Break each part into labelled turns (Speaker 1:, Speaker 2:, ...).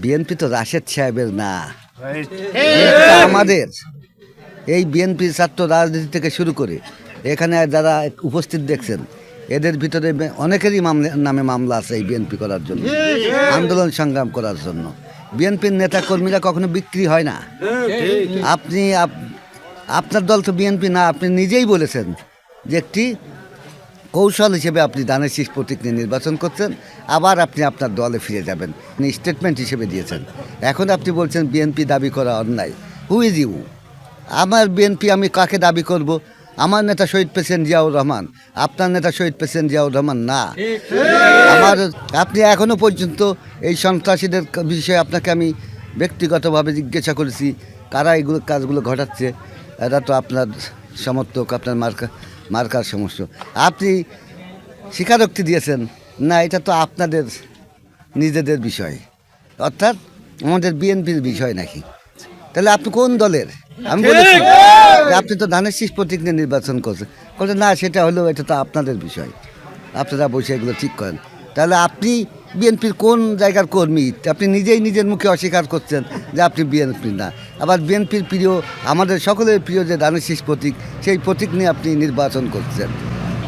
Speaker 1: BNP তো রাশেদ সাহেবের না। আমাদের। এই বিএনপি ছাত্র রাজনীতি থেকে শুরু করে এখানে যারা উপস্থিত দেখছেন এদের ভিতরে অনেকেরই মামলা নামে মামলা আছে এই বিএনপি করার জন্য আন্দোলন সংগ্রাম করার জন্য। বিএনপির নেতা কর্মীরা কখনো বিক্রি হয় না। আপনি আপ- আপনার দল তো বিএনপি না আপনি নিজেই বলেছেন যে একটি কৌশল হিসেবে আপনি দানের শীষ প্রতীক নিয়ে নির্বাচন করছেন, আবার আপনি আপনার দলে ফিরে যাবেন। স্টেটমেন্ট হিসেবে দিয়েছেন। এখন আপনি বলছেন, বিএনপি দাবি করা অন্যায়। হু ইজ ইউ আমার বিএনপি, আমি কাকে দাবি করব? আমার নেতা শহীদ প্রেসিডেন্ট জিয়াউর রহমান। আপনার নেতা শহীদ প্রেসিডেন্ট জিয়াউর রহমান না। আমার, আপনি এখনও পর্যন্ত এই সন্ত্রাসীদের বিষয়ে আপনাকে আমি ব্যক্তিগতভাবে জিজ্ঞাসা করেছি, কারা এগুলো কাজগুলো ঘটাচ্ছে? এরা তো আপনার সমর্থক, আপনার মার্কা মার্কার সমস্যা। আপনি স্বীকারোক্তি দিয়েছেন। না এটা তো আপনাদের নিজেদের বিষয়। অর্থাৎ আমাদের বিএনপির বিষয় নাকি? তাহলে আপনি কোন দলের? আমি বলেছি আপনি তো ধানের শীষ প্রতীক নিয়ে নির্বাচন করছেন। বলছেন না সেটা হলেও এটা তো আপনাদের বিষয়। আপনারা বসে এগুলো ঠিক করেন। তাহলে আপনি বিএনপির কোন জায়গার কর্মী? আপনি নিজেই নিজের মুখে অস্বীকার করছেন যে আপনি বিএনপির না। আবার বিএনপির প্রিয়, আমাদের সকলের প্রিয় যে ধানের শীষ প্রতীক, সেই প্রতীক নিয়ে আপনি নির্বাচন করছেন।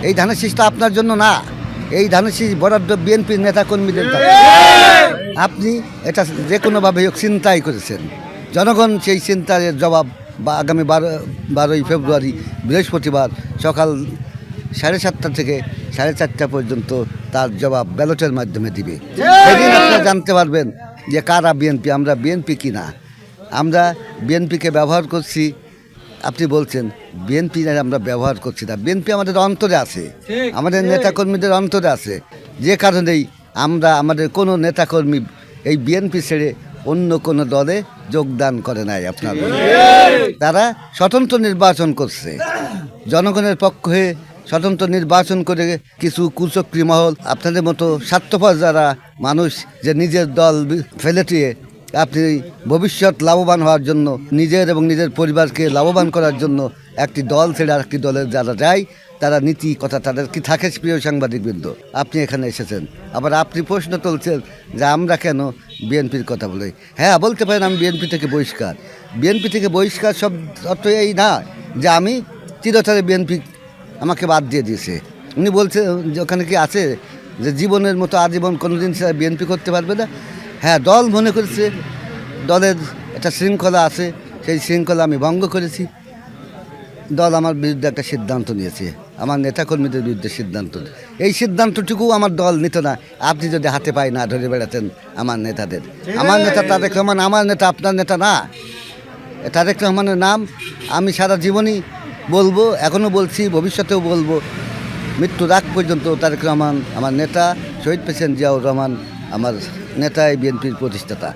Speaker 1: এই ধানের শীষটা আপনার জন্য না। এই ধানের শীষ বরাদ্দ বিএনপির নেতাকর্মীদের। আপনি এটা যে কোনোভাবে চিন্তাই করেছেন। জনগণ সেই চিন্তার জবাব বা আগামী বারো, বারোই ফেব্রুয়ারি বৃহস্পতিবার সকাল সাড়ে সাতটা থেকে সাড়ে চারটা পর্যন্ত তার জবাব ব্যালটের মাধ্যমে দিবে। সেদিন আপনারা জানতে পারবেন যে কারা বিএনপি আমরা বিএনপি কি না। আমরা বিএনপিকে ব্যবহার করছি আপনি বলছেন বিএনপি না আমরা ব্যবহার করছি না। বিএনপি আমাদের অন্তরে আছে। আমাদের নেতাকর্মীদের অন্তরে আছে। যে কারণেই আমরা আমাদের কোনো নেতাকর্মী এই বিএনপি ছেড়ে অন্য কোনো দলে যোগদান করে নাই আপনার। তারা স্বতন্ত্র নির্বাচন করছে। জনগণের পক্ষে স্বতন্ত্র নির্বাচন করে কিছু কুচক্রী মহল, আপনাদের মতো স্বার্থপর যারা মানুষ যে নিজের দল বি- ফেলে দিয়ে আপনি ভবিষ্যৎ লাভবান হওয়ার জন্য, নিজের এবং নিজের পরিবারকে লাভবান করার জন্য একটি দল ছেড়ে আরেকটি দলের যারা যায়, তারা নীতি কথা তাদের কি থাকে প্রিয় সাংবাদিকবৃন্দ? আপনি এখানে এসেছেন। আবার আপনি প্রশ্ন তুলছেন যে আমরা কেন বিএনপির কথা বলি? হ্যাঁ বলতে পারেন আমি বিএনপি থেকে বহিষ্কার। বিএনপি থেকে বহিষ্কার সব অর্থ এই না যে আমি চিরতরে বিএনপি আমাকে বাদ দিয়ে দিয়েছে। উনি বলছে, যে ওখানে কি আছে? যে জীবনের মতো আজীবন কোনো কোনোদিন সে বিএনপি করতে পারবে না। হ্যাঁ দল মনে করেছে, দলের একটা শৃঙ্খলা আছে, সেই শৃঙ্খলা আমি ভঙ্গ করেছি। দল আমার বিরুদ্ধে একটা সিদ্ধান্ত নিয়েছে, আমার নেতাকর্মীদের বিরুদ্ধে সিদ্ধান্ত। এই সিদ্ধান্তটুকু আমার দল নিত না। আপনি যদি হাতে পায়ে না ধরে বেড়াতেন আমার নেতাদের। আমার নেতা তারেক রহমান, আমার নেতা আপনার নেতা না। তারেক রহমানের নাম, আমি সারা জীবনই বলব এখনও বলছি, ভবিষ্যতেও বলব মৃত্যু রাগ পর্যন্ত তারেক রহমান আমার নেতা, শহীদ পেশেন্ট জিয়াউর রহমান আমার নেতা, এই বিএনপির প্রতিষ্ঠাতা।